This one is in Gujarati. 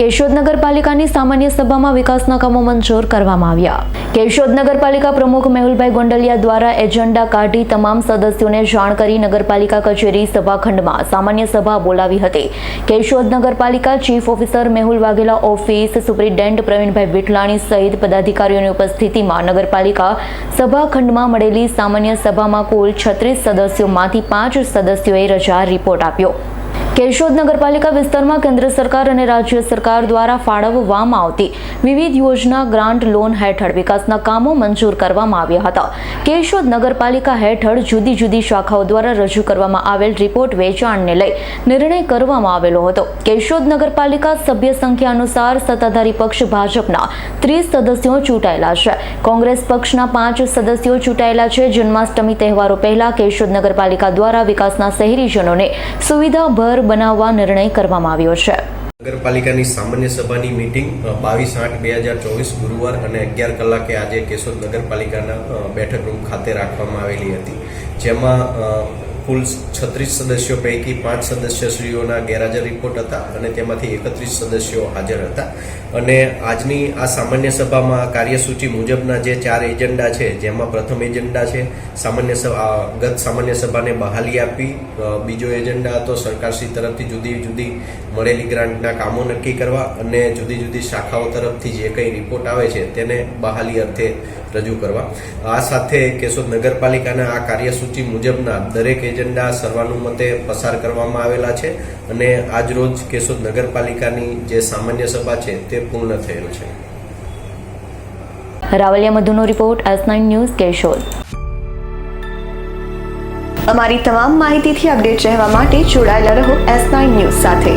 કેશોદ નગરપાલિકાની સામાન્ય સભામાં વિકાસના કામો મંજૂર કરવામાં આવ્યા. કેશોદ નગરપાલિકા પ્રમુખ મેહુલભાઈ ગોંડલિયા દ્વારા એજન્ડા કાઢી તમામ સદસ્યોને જાણ કરી નગરપાલિકા કચેરી સભાખંડમાં સામાન્ય સભા બોલાવી હતી. કેશોદ નગરપાલિકા chief officer Mehul Vaghela office superintendent Pravinbhai Vithlani સહિત પદાધિકારીઓની ઉપસ્થિતિમાં નગરપાલિકા સભાખંડમાં મળેલી સામાન્ય સભામાં કુલ છત્રીસ સદસ્યોમાંથી પાંચ સદસ્યોએ રજા રિપોર્ટ આપ્યો. કેશોદ નગરપાલિકા વિસ્તારમાં કેન્દ્ર સરકાર અને રાજ્ય સરકાર દ્વારા ફાળવવામાં આવતી વિવિધ યોજના ગ્રાન્ટ લોન હેઠળ વિકાસના કામો મંજૂર કરવામાં આવ્યા હતા. કેશોદ નગરપાલિકા હેઠળ જુદી જુદી શાખાઓ દ્વારા રજૂ કરવામાં આવેલ રિપોર્ટ વેચાણને લઈ નિર્ણય કરવામાં આવેલો હતો. કેશોદ નગરપાલિકા સભ્ય સંખ્યા અનુસાર સત્તાધારી પક્ષ ભાજપના ત્રીસ સદસ્યો ચૂંટાયેલા છે. કોંગ્રેસ પક્ષના પાંચ સદસ્યો ચૂંટાયેલા છે. જન્માષ્ટમી તહેવારો પહેલા કેશોદ નગરપાલિકા દ્વારા વિકાસના શહેરીજનોને સુવિધાભર બનાવવા નિર્ણય કરવામાં આવ્યો છે. નગરપાલિકાની સામાન્ય સભાની મીટિંગ બાવીસ આઠ બે હજાર ચોવીસ ગુરુવાર અને અગિયાર કલાકે આજે કેશોદ નગરપાલિકાના બેઠક રૂમ ખાતે રાખવામાં આવેલી હતી. જેમાં કુલ છત્રીસ સદસ્યો પૈકી પાંચ સદસ્યશ્રીઓના ગેરહાજર રિપોર્ટ હતા અને તેમાંથી એકત્રીસ સદસ્યો હાજર હતા. અને આજની આ સામાન્ય સભામાં કાર્યસૂચિ મુજબના જે ચાર એજન્ડા છે, જેમાં પ્રથમ એજન્ડા છે, સામાન્ય સભા ગત સામાન્ય સભાને બહાલી આપી બીજો એજન્ડા હતો, સરકારશ્રી તરફથી જુદી જુદી મળેલી ગ્રાન્ટના કામો નક્કી કરવા અને જુદી જુદી શાખાઓ તરફથી જે કંઈ રિપોર્ટ આવે છે તેને બહાલી અર્થે રજૂ કરવા. આ સાથે કેશોદ નગરપાલિકાના આ કાર્યસૂચિ મુજબના દરેક એજન્ડા સર્વાનુમતે પસાર કરવામાં આવેલા છે અને આજરોજ કેશોદ નગરપાલિકાની જે સામાન્ય સભા છે તે પૂર્ણ થયેલ છે. Ravaliya મધુનો report S nine news Keshod. અમારી તમામ માહિતીથી અપડેટ રહેવા માટે જોડાયેલા રહો એસ નાઇન ન્યૂઝ સાથે.